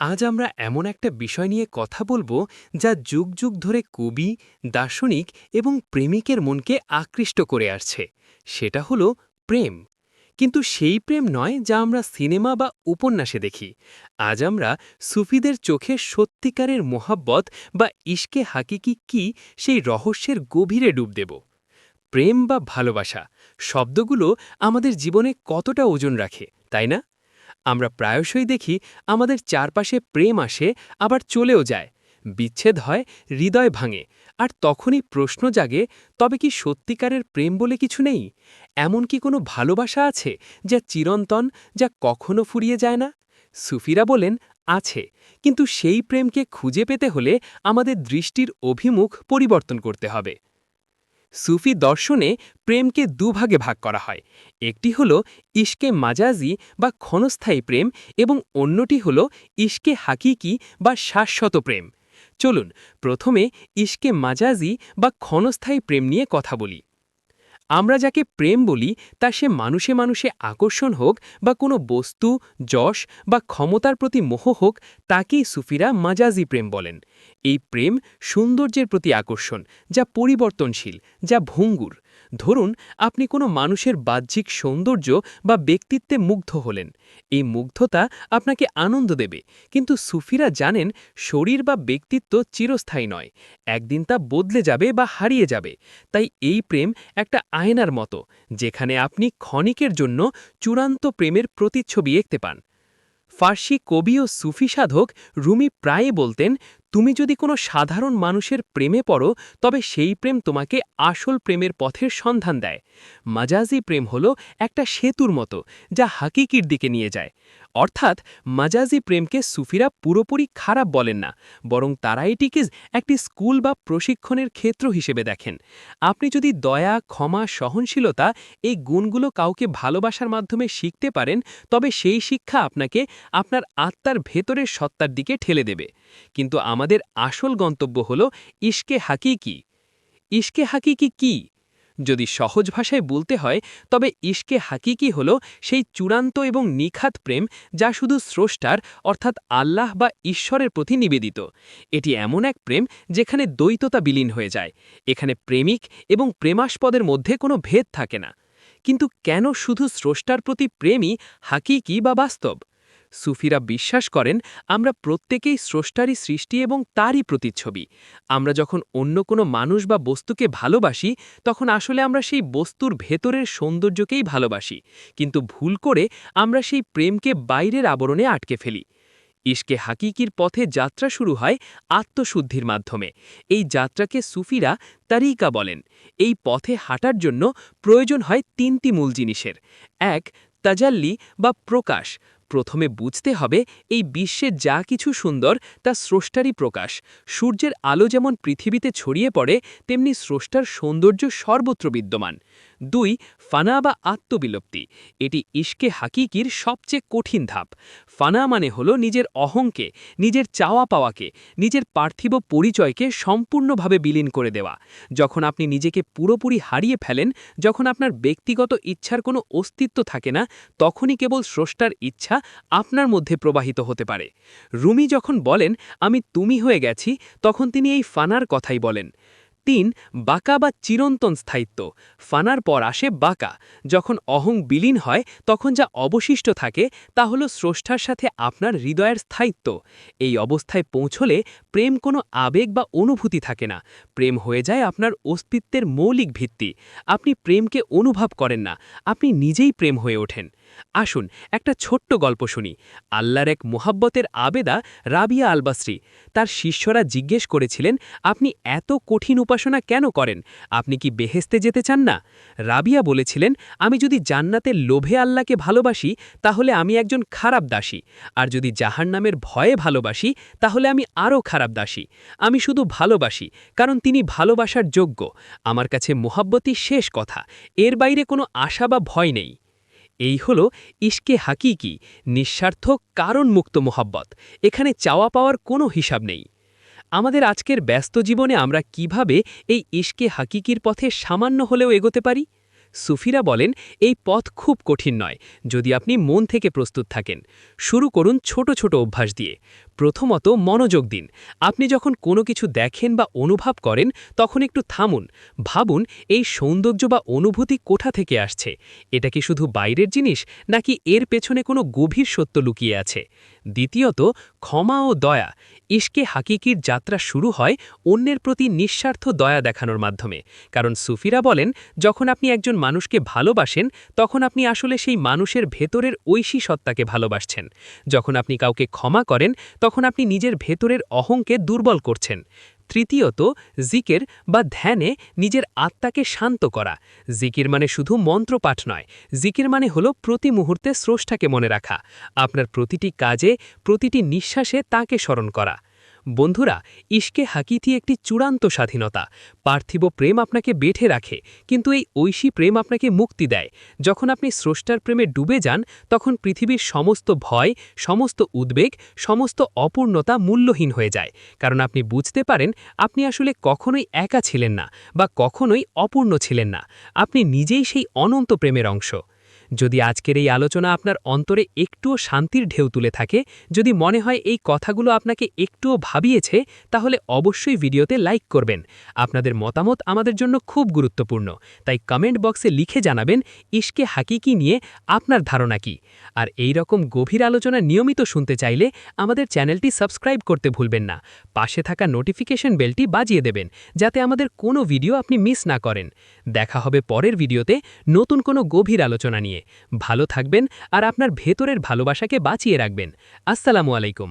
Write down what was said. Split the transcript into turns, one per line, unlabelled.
আজ আমরা এমন একটা বিষয় নিয়ে কথা বলব যা যুগ যুগ ধরে কবি, দার্শনিক এবং প্রেমিকের মনকে আকৃষ্ট করে আসছে। সেটা হলো প্রেম। কিন্তু সেই প্রেম নয় যা আমরা সিনেমা বা উপন্যাসে দেখি। আজ আমরা সুফিদের চোখে সত্যিকারের মোহাব্বত বা ইশকে হাকিকি কি সেই রহস্যের গভীরে ডুব দেব। প্রেম বা ভালোবাসা শব্দগুলো আমাদের জীবনে কতটা ওজন রাখে, তাই না? আমরা প্রায়শই দেখি আমাদের চারপাশে প্রেম আসে, আবার চলেও যায়। বিচ্ছেদ হয়, হৃদয় ভাঙে, আর তখনই প্রশ্ন জাগে, তবে কি সত্যিকারের প্রেম বলে কিছু নেই? এমন কি কোনো ভালোবাসা আছে, যা চিরন্তন, যা কখনো ফুরিয়ে যায় না? সুফিরা বলেন, আছে। কিন্তু সেই প্রেমকে খুঁজে পেতে হলে আমাদের দৃষ্টির অভিমুখ পরিবর্তন করতে হবে। সুফি দর্শনে প্রেমকে দুভাগে ভাগ করা হয়। একটি হল ইশকে মাজাজি বা ক্ষণস্থায়ী প্রেম এবং অন্যটি হল ইশকে হাকিকি বা শাশ্বত প্রেম। চলুন, প্রথমে ইশকে মাজাজি বা ক্ষণস্থায়ী প্রেম নিয়ে কথা বলি। আমরা যাকে প্রেম বলি, তা সে মানুষে মানুষে আকর্ষণ হোক বা কোনো বস্তু, যশ বা ক্ষমতার প্রতি মোহ হোক, তাকেই সুফিরা মাজাজি প্রেম বলেন। এই প্রেম সৌন্দর্যের প্রতি আকর্ষণ, যা পরিবর্তনশীল, যা ভঙ্গুর। ধরুন, আপনি কোনো মানুষের বাহ্যিক সৌন্দর্য বা ব্যক্তিত্বে মুগ্ধ হলেন। এই মুগ্ধতা আপনাকে আনন্দ দেবে। কিন্তু সুফিরা জানেন, শরীর বা ব্যক্তিত্ব চিরস্থায়ী নয়। একদিন তা বদলে যাবে বা হারিয়ে যাবে। তাই এই প্রেম একটা আয়নার মতো, যেখানে আপনি ক্ষণিকের জন্য চূড়ান্ত প্রেমের প্রতিচ্ছবি দেখতে পান। ফার্সি কবি ও সুফি সাধক রুমি প্রায় বলতেন তুমি যদি কোনো সাধারণ মানুষের প্রেমে পড়ো, তবে সেই প্রেম তোমাকে আসল প্রেমের পথের সন্ধান দেয়। মাজাজি প্রেম হল একটা সেতুর মতো, যা হাকিকির দিকে নিয়ে যায়। অর্থাৎ, মাজাজি প্রেমকে সুফিরা পুরোপুরি খারাপ বলেন না, বরং তারা এটিকে একটি স্কুল বা প্রশিক্ষণের ক্ষেত্র হিসেবে দেখেন। আপনি যদি দয়া, ক্ষমা, সহনশীলতা এই গুণগুলো কাউকে ভালোবাসার মাধ্যমে শিখতে পারেন, তবে সেই শিক্ষা আপনাকে আপনার আত্মার ভেতরের সত্তার দিকে ঠেলে দেবে। কিন্তু আমাদের আসল গন্তব্য হল ইশকে হাকিকি। ইশকে হাকিকি কি? যদি সহজ ভাষায় বলতে হয়, তবে ইশকে হাকিকি হল সেই চূড়ান্ত এবং নিখাত প্রেম যা শুধু স্রষ্টার, অর্থাৎ আল্লাহ বা ঈশ্বরের প্রতি নিবেদিত। এটি এমন এক প্রেম যেখানে দ্বৈততা বিলীন হয়ে যায়। এখানে প্রেমিক এবং প্রেমাস্পদের মধ্যে কোনো ভেদ থাকে না। কিন্তু কেন শুধু স্রষ্টার প্রতি প্রেমই হাকিকি বা বাস্তব? সুফিরা বিশ্বাস করেন, আমরা প্রত্যেকেই স্রষ্টারই সৃষ্টি এবং তারই প্রতিচ্ছবি। আমরা যখন অন্য কোনো মানুষ বা বস্তুকে ভালোবাসি, তখন আসলে আমরা সেই বস্তুর ভেতরের সৌন্দর্যকেই ভালোবাসি। কিন্তু ভুল করে আমরা সেই প্রেমকে বাইরের আবরণে আটকে ফেলি। ইশকে হাকিকির পথে যাত্রা শুরু হয় আত্মশুদ্ধির মাধ্যমে। এই যাত্রাকে সুফিরা তারিকা বলেন। এই পথে হাঁটার জন্য প্রয়োজন হয় তিনটি মূল জিনিসের। এক, তাজাল্লি বা প্রকাশ। প্রথমে বুঝতে হবে এই বিশ্বে যা কিছু সুন্দর তা স্রষ্টারই প্রকাশ। সূর্যের আলো যেমন পৃথিবীতে ছড়িয়ে পড়ে, তেমনি স্রষ্টার সৌন্দর্য সর্বত্র বিদ্যমান। দুই, ফানা বা আত্মবিলপ্তি। এটি ইশকে হাকিকির সবচেয়ে কঠিন ধাপ। ফানা মানে হল নিজের অহংকে, নিজের চাওয়া পাওয়াকে, নিজের পার্থিব পরিচয়কে সম্পূর্ণভাবে বিলীন করে দেওয়া। যখন আপনি নিজেকে পুরোপুরি হারিয়ে ফেলেন, যখন আপনার ব্যক্তিগত ইচ্ছার কোনো অস্তিত্ব থাকে না, তখনই কেবল স্রষ্টার ইচ্ছা আপনার মধ্যে প্রবাহিত হতে পারে। রুমি যখন বলেন, আমি তুমি হয়ে গেছি তখন তিনি এই ফানার কথাই বলেন। তিন, বাঁকা বা চিরন্তন স্থায়িত্ব। ফানার পর আসে বাঁকা। যখন অহং বিলীন হয়, তখন যা অবশিষ্ট থাকে, তা হল স্রষ্টার সাথে আপনার হৃদয়ের স্থায়িত্ব। এই অবস্থায় পৌঁছলে প্রেম কোনো আবেগ বা অনুভূতি থাকে না। প্রেম হয়ে যায় আপনার অস্তিত্বের মৌলিক ভিত্তি। আপনি প্রেমকে অনুভব করেন না। আপনি নিজেই প্রেম হয়ে ওঠেন। আসুন, একটা ছোট্ট গল্প শুনি। আল্লাহর এক মোহাব্বতের আবেদা রাবিয়া আলবাসরি। তার শিষ্যরা জিজ্ঞেস করেছিলেন, আপনি এত কঠিন উপাসনা কেন করেন? আপনি কি বেহেস্তে যেতে চান না? রাবিয়া বলেছিলেন, আমি যদি জান্নাতের লোভে আল্লাহকে ভালোবাসি, তাহলে আমি একজন খারাপ দাসী। আর যদি জাহার নামের ভয়ে ভালোবাসি, তাহলে আমি আরও খারাপ দাসী। আমি শুধু ভালোবাসি, কারণ তিনি ভালোবাসার যোগ্য। আমার কাছে মোহাব্বতই শেষ কথা। এর বাইরে কোনো আশা বা ভয় নেই। এই হল ইশকে হাকিকি, নিঃস্বার্থ কারণমুক্ত মোহাব্বত। এখানে চাওয়া পাওয়ার কোনো হিসাব নেই। আমাদের আজকের ব্যস্ত জীবনে আমরা কীভাবে এই ইশকে হাকিকির পথে সামান্য হলেও এগোতে পারি? সুফিরা বলেন, এই পথ খুব কঠিন নয়, যদি আপনি মন থেকে প্রস্তুত থাকেন। শুরু করুন ছোট ছোট অভ্যাস দিয়ে। প্রথমত মনোযোগ দিন। আপনি যখন কোনো কিছু দেখেন বা অনুভব করেন, তখন একটু থামুন। ভাবুন, এই সৌন্দর্য বা অনুভূতি কোথা থেকে আসছে? এটা কি শুধু বাইরের জিনিস, নাকি এর পেছনে কোনো গভীর সত্য লুকিয়ে আছে? দ্বিতীয়ত, ক্ষমা ও দয়া। ইশকে হাকিকির যাত্রা শুরু হয় অন্যের প্রতি নিঃস্বার্থ দয়া দেখানোর মাধ্যমে। কারণ সুফিরা বলেন, যখন আপনি একজন মানুষকে ভালোবাসেন, তখন আপনি আসলে সেই মানুষের ভেতরের ঐশী সত্তাকে ভালোবাসছেন। যখন আপনি কাউকে ক্ষমা করেন, তখন আপনি নিজের ভেতরের অহংকে দুর্বল করছেন, তৃতীয়ত, জিকের বা ধ্যানে নিজের আত্মাকে শান্ত করা। জিকির মানে শুধু মন্ত্রপাঠ নয়, জিকির মানে হল প্রতি মুহূর্তে স্রষ্টাকে মনে রাখা, আপনার প্রতিটি কাজে, প্রতিটি নিঃশ্বাসে তাকে স্মরণ করা। বন্ধুরা, ইশকে হাকিতি একটি চূড়ান্ত স্বাধীনতা। পার্থিব প্রেম আপনাকে বেঠে রাখে, কিন্তু এই ঐশী প্রেম আপনাকে মুক্তি দেয়। যখন আপনি স্রষ্টার প্রেমে ডুবে যান, তখন পৃথিবীর সমস্ত ভয়, সমস্ত উদ্বেগ, সমস্ত অপূর্ণতা মূল্যহীন হয়ে যায়। কারণ আপনি বুঝতে পারেন, আপনি আসলে কখনোই একা ছিলেন না, বা কখনোই অপূর্ণ ছিলেন না। আপনি নিজেই সেই অনন্ত প্রেমের অংশ। যদি আজকের এই আলোচনা আপনার অন্তরে একটুও শান্তির ঢেউ তুলে থাকে, যদি মনে হয় এই কথাগুলো আপনাকে একটুও ভাবিয়েছে, তাহলে অবশ্যই ভিডিওতে লাইক করবেন। আপনাদের মতামত আমাদের জন্য খুব গুরুত্বপূর্ণ। তাই কমেন্ট বক্সে লিখে জানাবেন, ইশকে হাকিকি নিয়ে আপনার ধারণা কি? আর এই রকম গভীর আলোচনা নিয়মিত শুনতে চাইলে আমাদের চ্যানেলটি সাবস্ক্রাইব করতে ভুলবেন না। পাশে থাকা নোটিফিকেশন বেলটি বাজিয়ে দেবেন, যাতে আমাদের কোনো ভিডিও আপনি মিস না করেন। দেখা হবে পরের ভিডিওতে নতুন কোনো গভীর আলোচনা নিয়ে। ভালো থাকবেন আর আপনার ভেতরের ভালোবাসাকে বাঁচিয়ে রাখবেন। আসসালামু আলাইকুম।